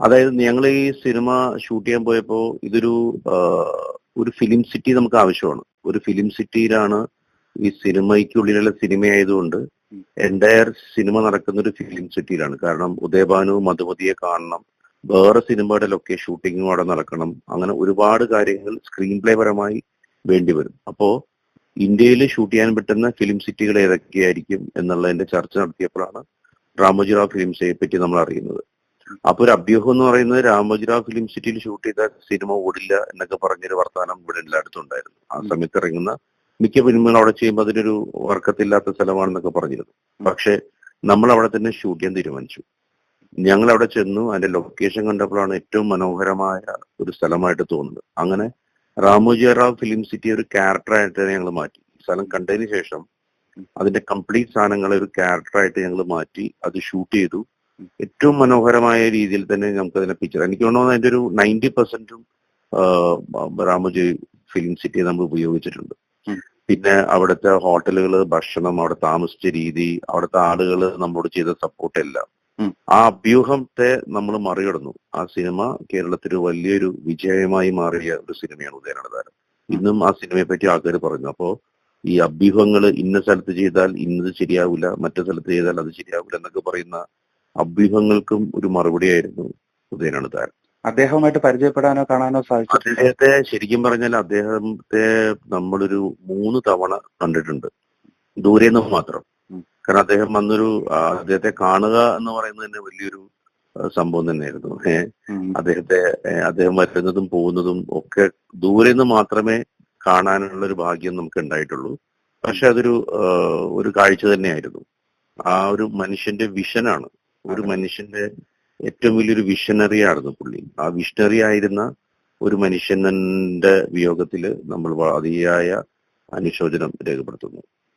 അതായത് ഞങ്ങൾ ഈ സിനിമ ഷൂട്ട് ചെയ്യാൻ പോയപ്പോ ഇതൊരു ഒരു ഫിലിം സിറ്റി നമുക്ക് ആവശ്യമാണ്. ഒരു ഫിലിം സിറ്റിയിലാണ് ഈ സിനിമയ്ക്കുള്ളിലുള്ള സിനിമയായതുകൊണ്ട് എന്റയർ സിനിമ നടക്കുന്ന ഒരു ഫിലിം സിറ്റിയിലാണ്. കാരണം ഉദയഭാനു മധുമതിയെ കാണണം വേറെ സിനിമയുടെ ലൊക്കെ ഷൂട്ടിങ്ങും അവിടെ നടക്കണം അങ്ങനെ ഒരുപാട് കാര്യങ്ങൾ സ്ക്രീൻ പ്ലേ പരമായി വേണ്ടിവരും അപ്പോ ഇന്ത്യയിൽ ഷൂട്ട് ചെയ്യാൻ പറ്റുന്ന ഫിലിം സിറ്റികൾ ഏതൊക്കെയായിരിക്കും എന്നുള്ളതിന്റെ ചർച്ച നടത്തിയപ്പോഴാണ് രാമോജിറാവ് ഫിലിംസിനെ പറ്റി നമ്മൾ അറിയുന്നത്. അപ്പൊ ഒരു അഭ്യൂഹം എന്ന് പറയുന്നത് രാമോജിറാവ് ഫിലിം സിറ്റിയിൽ ഷൂട്ട് ചെയ്ത സിനിമ ഓടില്ല എന്നൊക്കെ പറഞ്ഞൊരു വർത്തമാനം ഇവിടെ എല്ലായിടത്തും ഉണ്ടായിരുന്നു. ആ സമയത്ത് ഇറങ്ങുന്ന മിക്ക ഫിലിമുകൾ അവിടെ ചെയ്യുമ്പോൾ അതിനൊരു വർക്കത്തില്ലാത്ത സ്ഥലമാണെന്നൊക്കെ പറഞ്ഞിരുന്നു. പക്ഷെ നമ്മൾ അവിടെ തന്നെ ഷൂട്ട് ചെയ്യാൻ തീരുമാനിച്ചു. ഞങ്ങൾ അവിടെ ചെന്നു അതിന്റെ ലൊക്കേഷൻ കണ്ടപ്പോഴാണ് ഏറ്റവും മനോഹരമായ ഒരു സ്ഥലമായിട്ട് തോന്നുന്നത്. അങ്ങനെ രാമോജിയറാവ് ഫിലിം സിറ്റി ഒരു ക്യാരക്ടറായിട്ട് ഞങ്ങൾ മാറ്റി. സ്ഥലം കണ്ടതിന് ശേഷം അതിന്റെ കംപ്ലീറ്റ് സാധനങ്ങളെ ഒരു ക്യാരക്ടറായിട്ട് ഞങ്ങൾ മാറ്റി അത് ഷൂട്ട് ചെയ്തു. ഏറ്റവും മനോഹരമായ രീതിയിൽ തന്നെ നമുക്ക് അതിനെ പിക്ചർ എനിക്ക് തോന്നുന്നു അതിന്റെ ഒരു നയന്റി പെർസെന്റും റാമുജി ഫിലിം സിറ്റി നമ്മൾ ഉപയോഗിച്ചിട്ടുണ്ട്. പിന്നെ അവിടുത്തെ ഹോട്ടലുകൾ ഭക്ഷണം അവിടെ താമസിച്ച രീതി അവിടുത്തെ ആളുകൾ നമ്മളോട് ചെയ്ത സപ്പോർട്ട് എല്ലാം. ആ അഭ്യൂഹത്തെ നമ്മൾ മറികടന്നു. ആ സിനിമ കേരളത്തിൽ വലിയൊരു വിജയമായി മാറിയ ഒരു സിനിമയാണ് ഉദയനടതാരം ഇന്നും ആ സിനിമയെ പറ്റി ആൾക്കാർ പറഞ്ഞു. അപ്പോ ഈ അഭ്യൂഹങ്ങൾ ഇന്ന സ്ഥലത്ത് ചെയ്താൽ ഇന്നത് ശരിയാവില്ല മറ്റു സ്ഥലത്ത് ചെയ്താൽ അത് ശരിയാവില്ല എന്നൊക്കെ പറയുന്ന അഭ്യൂഹങ്ങൾക്കും ഒരു മറുപടിയായിരുന്നു താരം. അദ്ദേഹവുമായിട്ട് പരിചയപ്പെടാനോ കാണാനോ സാധിച്ചു? അദ്ദേഹത്തെ ശരിക്കും പറഞ്ഞാൽ അദ്ദേഹത്തെ നമ്മളൊരു മൂന്ന് തവണ കണ്ടിട്ടുണ്ട്. ദൂരെ നിന്ന് മാത്രം. കാരണം അദ്ദേഹം വന്നൊരു അദ്ദേഹത്തെ കാണുക എന്ന് പറയുന്നത് തന്നെ വലിയൊരു സംഭവം തന്നെയായിരുന്നു. ഏഹ് അദ്ദേഹത്തെ അദ്ദേഹം വരുന്നതും പോകുന്നതും ഒക്കെ ദൂരെ നിന്ന് മാത്രമേ കാണാനുള്ള ഒരു ഭാഗ്യം നമുക്ക് ഉണ്ടായിട്ടുള്ളൂ. പക്ഷെ അതൊരു ഒരു കാഴ്ച തന്നെയായിരുന്നു. ആ ഒരു മനുഷ്യന്റെ വിഷനാണ് ഒരു മനുഷ്യന്റെ ഏറ്റവും വലിയൊരു വിഷണറി ആയിരുന്നു പുള്ളി. ആ വിഷണറി ആയിരുന്ന ഒരു മനുഷ്യന്റെ വിയോഗത്തിൽ നമ്മൾ അതിയായ അനുശോചനം രേഖപ്പെടുത്തുന്നു.